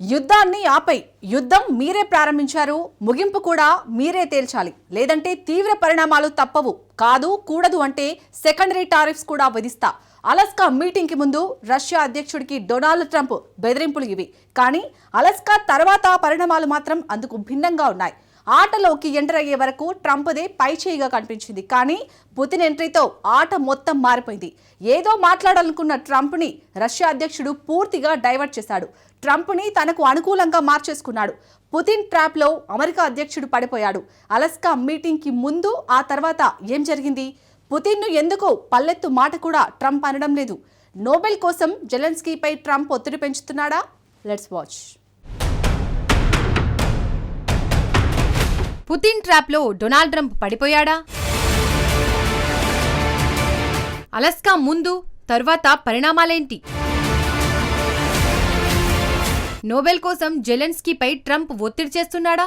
యుద్ధాన్ని ఆపై యుద్ధం మీరే ప్రారంభించారు ముగింపు కూడా మీరే తేల్చాలి. లేదంటే తీవ్ర పరిణామాలు తప్పవు. కాదు కూడదు అంటే సెకండరీ టారిఫ్స్ కూడా విధిస్తా. అలస్కా మీటింగ్కి ముందు రష్యా అధ్యక్షుడికి డొనాల్డ్ ట్రంప్ బెదిరింపులు ఇవి. కానీ అలస్కా తర్వాత పరిణామాలు మాత్రం అందుకు భిన్నంగా ఉన్నాయి. ఆటలోకి ఎంటర్ అయ్యే వరకు ట్రంప్దే పైచేయిగా కనిపించింది. కానీ పుతిన్ ఎంట్రీతో ఆట మొత్తం మారిపోయింది. ఏదో మాట్లాడాలనుకున్న ట్రంప్ని రష్యా అధ్యక్షుడు పూర్తిగా డైవర్ట్ చేశాడు. ట్రంప్ని తనకు అనుకూలంగా మార్చేసుకున్నాడు. పుతిన్ ట్రాప్లో అమెరికా అధ్యక్షుడు పడిపోయాడు. అలస్కా మీటింగ్కి ముందు ఆ తర్వాత ఏం జరిగింది? పుతిన్ను ఎందుకో పల్లెత్తు మాట కూడా ట్రంప్ అనడం లేదు. నోబెల్ కోసం జెలెన్స్కీపై ట్రంప్ ఒత్తిడి పెంచుతున్నాడా? Let's watch. పుతిన్ ట్రాప్లో డొనాల్డ్ ట్రంప్ పడిపోయాడా? అలస్కా ముందు తర్వాత పరిణామాలేంటి? నోబెల్ కోసం జెలెన్స్కీపై ట్రంప్ ఒత్తిడి చేస్తున్నాడా?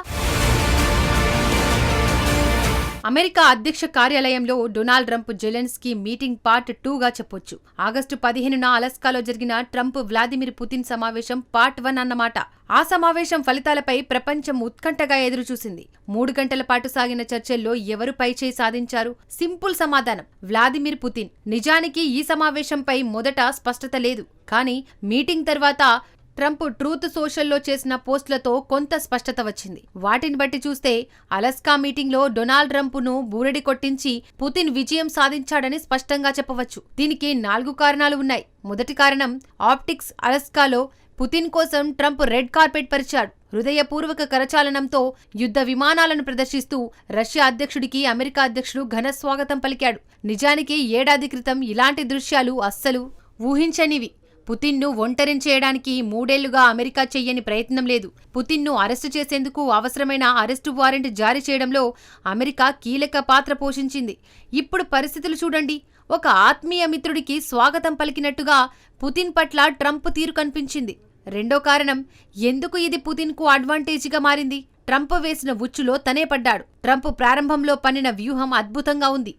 అమెరికా అధ్యక్ష కార్యాలయంలో Donald Trump Zelensky meeting part టూగా చెప్పొచ్చు. ఆగస్టు పదిహేనున అలస్కాలో జరిగిన ట్రంప్ వ్లాదిమిర్ పుతిన్ సమావేశం పార్ట్ వన్ అన్నమాట. ఆ సమావేశం ఫలితాలపై ప్రపంచం ఉత్కంఠగా ఎదురుచూసింది. మూడు గంటల పాటు సాగిన చర్చల్లో ఎవరు పైచేయి సాధించారు? సింపుల్ సమాధానం. Vladimir Putin. నిజానికి ఈ సమావేశంపై మొదట స్పష్టత లేదు. కానీ మీటింగ్ తర్వాత ట్రంప్ ట్రూత్ సోషల్లో చేసిన పోస్టులతో కొంత స్పష్టత వచ్చింది. వాటిని బట్టి చూస్తే అలస్కా మీటింగ్లో డొనాల్డ్ ట్రంప్ను బూరడి కొట్టించి పుతిన్ విజయం సాధించాడని స్పష్టంగా చెప్పవచ్చు. దీనికి నాలుగు కారణాలు ఉన్నాయి. మొదటి కారణం ఆప్టిక్స్ అలస్కాలో పుతిన్ కోసం ట్రంప్ రెడ్ కార్పెట్ పరిచాడు. హృదయపూర్వక కరచాలనంతో యుద్ధ విమానాలను ప్రదర్శిస్తూ రష్యా అధ్యక్షుడికి అమెరికా అధ్యక్షుడు ఘన స్వాగతం పలికాడు. నిజానికి ఏడాది క్రితం ఇలాంటి దృశ్యాలు అస్సలు ఊహించనివి. పుతిన్ను ఒంటరిని చేయడానికి మూడేళ్ళుగా అమెరికా చెయ్యని ప్రయత్నం లేదు. పుతిన్ను అరెస్టు చేసేందుకు అవసరమైన అరెస్టు వారెంట్ జారీ చేయడంలో అమెరికా కీలక పాత్ర పోషించింది. ఇప్పుడు పరిస్థితులు చూడండి. ఒక ఆత్మీయ మిత్రుడికి స్వాగతం పలికినట్టుగా పుతిన్ పట్ల ట్రంప్ తీరు కనిపించింది. రెండో కారణం ఎందుకు ఇది పుతిన్కు అడ్వాంటేజ్గా మారింది? ట్రంప్ వేసిన ఉచ్చులో తనే పడ్డాడు. ట్రంప్ ప్రారంభంలో పన్నిన వ్యూహం అద్భుతంగా ఉంది.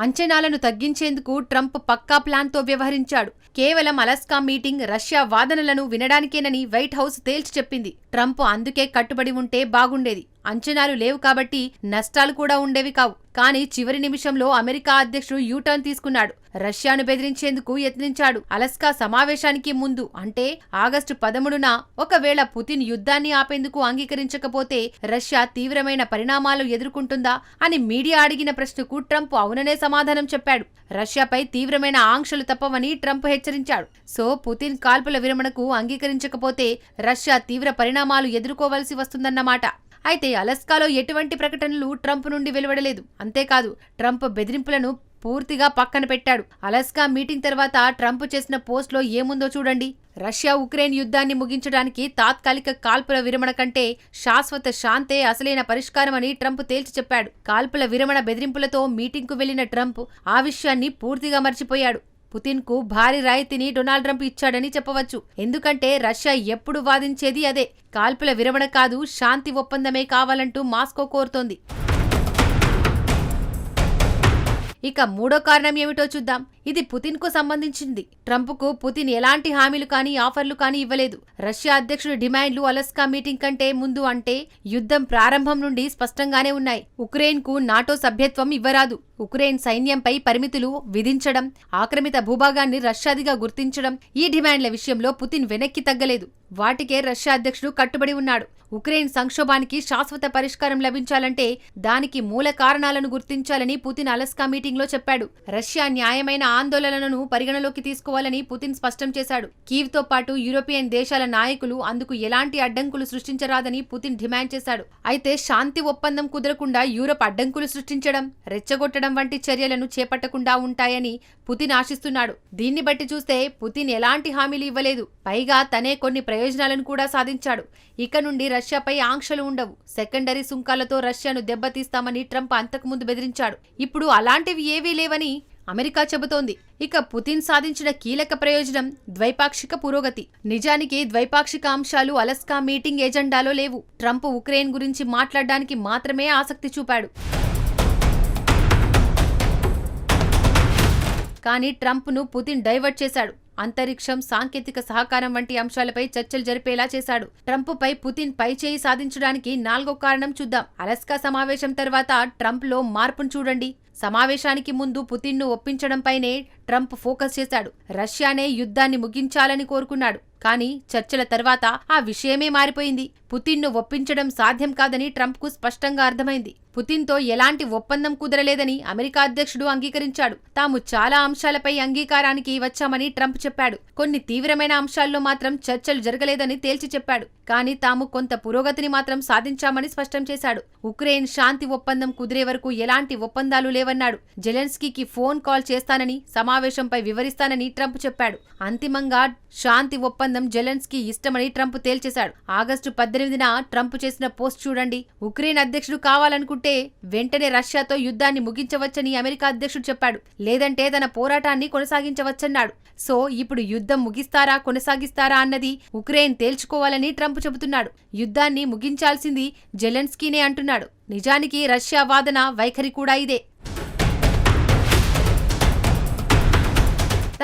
అంచనాలను తగ్గించేందుకు ట్రంప్ పక్కా ప్లాన్తో వ్యవహరించాడు. కేవలం అలస్కా మీటింగ్ రష్యా వాదనలను వినడానికేనని వైట్ హౌస్ తేల్చి చెప్పింది. ట్రంప్ అందుకే కట్టుబడి ఉంటే బాగుండేది. అంచనాలు లేవు కాబట్టి నష్టాలు కూడా ఉండేవి కావు. కానీ చివరి నిమిషంలో అమెరికా అధ్యక్షుడు యూటర్న్ తీసుకున్నాడు. రష్యాను బెదిరించేందుకు యత్నించాడు. అలస్కా సమావేశానికి ముందు అంటే ఆగస్టు పదమూడున ఒకవేళ పుతిన్ యుద్ధాన్ని ఆపేందుకు అంగీకరించకపోతే రష్యా తీవ్రమైన పరిణామాలు ఎదుర్కొంటుందా అని మీడియా అడిగిన ప్రశ్నకు ట్రంప్ అవుననే సమాధానం చెప్పాడు. రష్యాపై తీవ్రమైన ఆంక్షలు తప్పవని ట్రంప్ హెచ్చరించాడు. సో పుతిన్ కాల్పుల విరమణకు అంగీకరించకపోతే రష్యా తీవ్ర పరిణామాలు ఎదుర్కోవలసి వస్తుందన్నమాట. అయితే అలస్కాలో ఎటువంటి ప్రకటనలు ట్రంప్ నుండి వెలువడలేదు. అంతేకాదు ట్రంప్ బెదిరింపులను పూర్తిగా పక్కన పెట్టాడు. అలస్కా మీటింగ్ తర్వాత ట్రంప్ చేసిన పోస్ట్లో ఏముందో చూడండి. రష్యా ఉక్రెయిన్ యుద్ధాన్ని ముగించడానికి తాత్కాలిక కాల్పుల విరమణ కంటే శాశ్వత శాంతే అసలైన పరిష్కారమని ట్రంప్ తేల్చి చెప్పాడు. కాల్పుల విరమణ బెదిరింపులతో మీటింగ్కు వెళ్ళిన ట్రంప్ ఆ విషయాన్ని పూర్తిగా మర్చిపోయాడు. పుతిన్కు భారీ రాయితీని డొనాల్డ్ ట్రంప్ ఇచ్చాడని చెప్పవచ్చు. ఎందుకంటే రష్యా ఎప్పుడు వాదించేది అదే. కాల్పుల విరమణ కాదు శాంతి ఒప్పందమే కావాలంటూ మాస్కో కోరుతోంది. ఇక మూడో కారణం ఏమిటో చూద్దాం. ఇది పుతిన్కు సంబంధించింది. ట్రంప్కు పుతిన్ ఎలాంటి హామీలు కానీ ఆఫర్లు కానీ ఇవ్వలేదు. రష్యా అధ్యక్షుడి డిమాండ్లు అలస్కా మీటింగ్ కంటే ముందు అంటే యుద్ధం ప్రారంభం నుండి స్పష్టంగానే ఉన్నాయి. ఉక్రెయిన్కు నాటో సభ్యత్వం ఇవ్వరాదు. ఉక్రెయిన్ సైన్యంపై పరిమితులు విధించడం ఆక్రమిత భూభాగాన్ని రష్యాదిగా గుర్తించడం ఈ డిమాండ్ల విషయంలో పుతిన్ వెనక్కి తగ్గలేదు. వాటికే రష్యా అధ్యక్షుడు కట్టుబడి ఉన్నాడు. ఉక్రెయిన్ సంక్షోభానికి శాశ్వత పరిష్కారం లభించాలంటే దానికి మూల కారణాలను గుర్తించాలని పుతిన్ అలస్కా మీటింగ్లో చెప్పాడు. రష్యా న్యాయమైన ఆందోళనలను పరిగణలోకి తీసుకోవాలని పుతిన్ స్పష్టం చేశాడు. కీవ్తో పాటు యూరోపియన్ దేశాల నాయకులు అందుకు ఎలాంటి అడ్డంకులు సృష్టించరాదని పుతిన్ డిమాండ్ చేశాడు. అయితే శాంతి ఒప్పందం కుదరకుండా యూరప్ అడ్డంకులు సృష్టించడం రెచ్చగొట్టడం వంటి చర్యలను చేపట్టకుండా ఉంటాయని పుతిన్ ఆశిస్తున్నాడు. దీన్ని బట్టి చూస్తే పుతిన్ ఎలాంటి హామీలు ఇవ్వలేదు. పైగా తనే కొన్ని ప్రయోజనాలను కూడా సాధించాడు. ఇక నుండి రష్యాపై ఆంక్షలు ఉండవు. సెకండరీ సుంకాలతో రష్యాను దెబ్బతీస్తామని ట్రంప్ అంతకుముందు బెదిరించాడు. ఇప్పుడు అలాంటివి ఏవీ లేవని అమెరికా చెబుతోంది. ఇక పుతిన్ సాధించిన కీలక ప్రయోజనం ద్వైపాక్షిక పురోగతి. నిజానికి ద్వైపాక్షిక అంశాలు అలస్కా మీటింగ్ ఎజెండాలో లేవు. ట్రంప్ ఉక్రెయిన్ గురించి మాట్లాడడానికి మాత్రమే ఆసక్తి చూపాడు. కానీ ట్రంప్ను పుతిన్ డైవర్ట్ చేశాడు. అంతరిక్షం సాంకేతిక సహకారం వంటి అంశాలపై చర్చలు జరిపేలా చేశాడు. ట్రంప్పై పుతిన్ పై చేయి సాధించడానికి నాలుగో కారణం చూద్దాం. అలస్కా సమావేశం తర్వాత ట్రంప్లో మార్పును చూడండి. సమావేశానికి ముందు పుతిన్ను ఒప్పించడంపైనే ట్రంప్ ఫోకస్ చేశాడు. రష్యానే యుద్ధాన్ని ముగించాలని కోరుకున్నాడు. కానీ చర్చల తర్వాత ఆ విషయమే మారిపోయింది. పుతిన్ను ఒప్పించడం సాధ్యం కాదని ట్రంప్కు స్పష్టంగా అర్థమైంది. పుతిన్తో ఎలాంటి ఒప్పందం కుదరలేదని అమెరికా అధ్యక్షుడు అంగీకరించాడు. తాము చాలా అంశాలపై అంగీకారానికి వచ్చామని ట్రంప్ చెప్పాడు. కొన్ని తీవ్రమైన అంశాల్లో మాత్రం చర్చలు జరగలేదని తేల్చి చెప్పాడు. కానీ తాము కొంత పురోగతిని మాత్రం సాధించామని స్పష్టం చేశాడు. ఉక్రెయిన్ శాంతి ఒప్పందం కుదిరే వరకు ఎలాంటి ఒప్పందాలు లేవన్నాడు. జెలెన్స్కీకి ఫోన్ కాల్ చేస్తానని సమావేశంపై వివరిస్తానని ట్రంప్ చెప్పాడు. అంతిమంగా శాంతి ఒప్పందం జెలెన్స్కీ ఇష్టమని ట్రంప్ తేల్చేశాడు. ఆగస్టు పద్దెనిమిదిన ట్రంప్ చేసిన పోస్ట్ చూడండి. ఉక్రెయిన్ అధ్యక్షుడు కావాలనుకుంటే వెంటనే రష్యాతో యుద్ధాన్ని ముగించవచ్చని అమెరికా అధ్యక్షుడు చెప్పాడు. లేదంటే తన పోరాటాన్ని కొనసాగించవచ్చన్నాడు. సో ఇప్పుడు యుద్ధం ముగిస్తారా కొనసాగిస్తారా అన్నది ఉక్రెయిన్ తేల్చుకోవాలని ట్రంప్ చెబుతున్నాడు. యుద్ధాన్ని ముగించాల్సింది జెలెన్స్కీనే అంటున్నాడు. నిజానికి రష్యా వాదన వైఖరి కూడా ఇదే.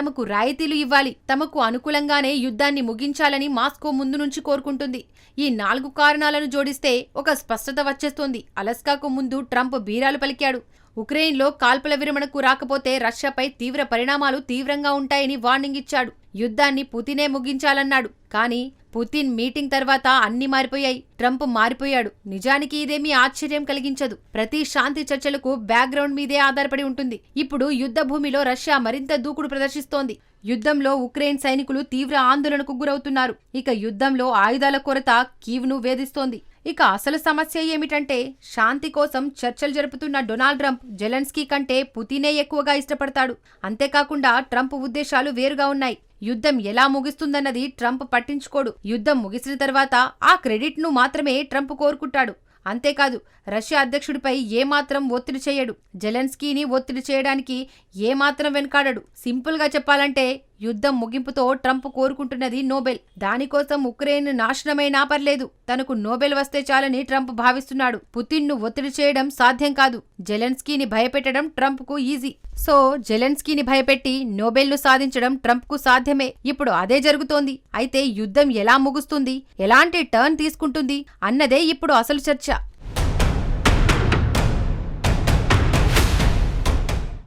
తమకు రాయితీలు ఇవ్వాలి. తమకు అనుకూలంగానే యుద్ధాన్ని ముగించాలని మాస్కో ముందు నుంచి కోరుకుంటుంది. ఈ నాలుగు కారణాలను జోడిస్తే ఒక స్పష్టత వచ్చేస్తోంది. అలస్కాకు ముందు ట్రంప్ బీరాలు పలికాడు. ఉక్రెయిన్లో కాల్పుల విరమణకు రాకపోతే రష్యాపై తీవ్ర పరిణామాలు తీవ్రంగా ఉంటాయని వార్నింగ్ ఇచ్చాడు. యుద్ధాన్ని పుతినే ముగించాలన్నాడు. కానీ పుతిన్ మీటింగ్ తర్వాత అన్ని మారిపోయాయి. ట్రంప్ మారిపోయాడు. నిజానికి ఇదేమీ ఆశ్చర్యం కలిగించదు. ప్రతి శాంతి చర్చలకు బ్యాక్గ్రౌండ్ మీదే ఆధారపడి ఉంటుంది. ఇప్పుడు యుద్ధ భూమిలో రష్యా మరింత దూకుడు ప్రదర్శిస్తోంది. యుద్ధంలో ఉక్రెయిన్ సైనికులు తీవ్ర ఆందోళనకు గురవుతున్నారు. ఇక యుద్ధంలో ఆయుధాల కొరత కీవ్ను వేధిస్తోంది. ఇక అసలు సమస్య ఏమిటంటే శాంతి కోసం చర్చలు జరుపుతున్న డొనాల్డ్ ట్రంప్ జెలెన్స్కీ కంటే పుతినే ఎక్కువగా ఇష్టపడతాడు. అంతేకాకుండా ట్రంప్ ఉద్దేశాలు వేరుగా ఉన్నాయి. యుద్ధం ఎలా ముగిస్తుందన్నది ట్రంప్ పట్టించుకోడు. యుద్ధం ముగిసిన తర్వాత ఆ క్రెడిట్ను మాత్రమే ట్రంప్ కోరుకుంటాడు. అంతేకాదు రష్యా అధ్యక్షుడిపై ఏమాత్రం ఒత్తిడి చేయడు. జెలెన్స్కీని ఒత్తిడి చేయడానికి ఏమాత్రం వెనకాడడు. సింపుల్గా చెప్పాలంటే యుద్ధం ముగింపుతో ట్రంప్ కోరుకుంటున్నది నోబెల్. దానికోసం ఉక్రెయిన్ నాశనమైనా పర్లేదు. తనకు నోబెల్ వస్తే చాలని ట్రంప్ భావిస్తున్నాడు. పుతిన్ను ఒత్తిడి చేయడం సాధ్యం కాదు. జెలెన్స్కీని భయపెట్టడం ట్రంప్కు ఈజీ. సో జెలెన్స్కీని భయపెట్టి నోబెల్ను సాధించడం ట్రంప్కు సాధ్యమే. ఇప్పుడు అదే జరుగుతోంది. అయితే యుద్ధం ఎలా ముగుస్తుంది? ఎలాంటి టర్న్ తీసుకుంటుంది? అన్నదే ఇప్పుడు అసలు చర్చ.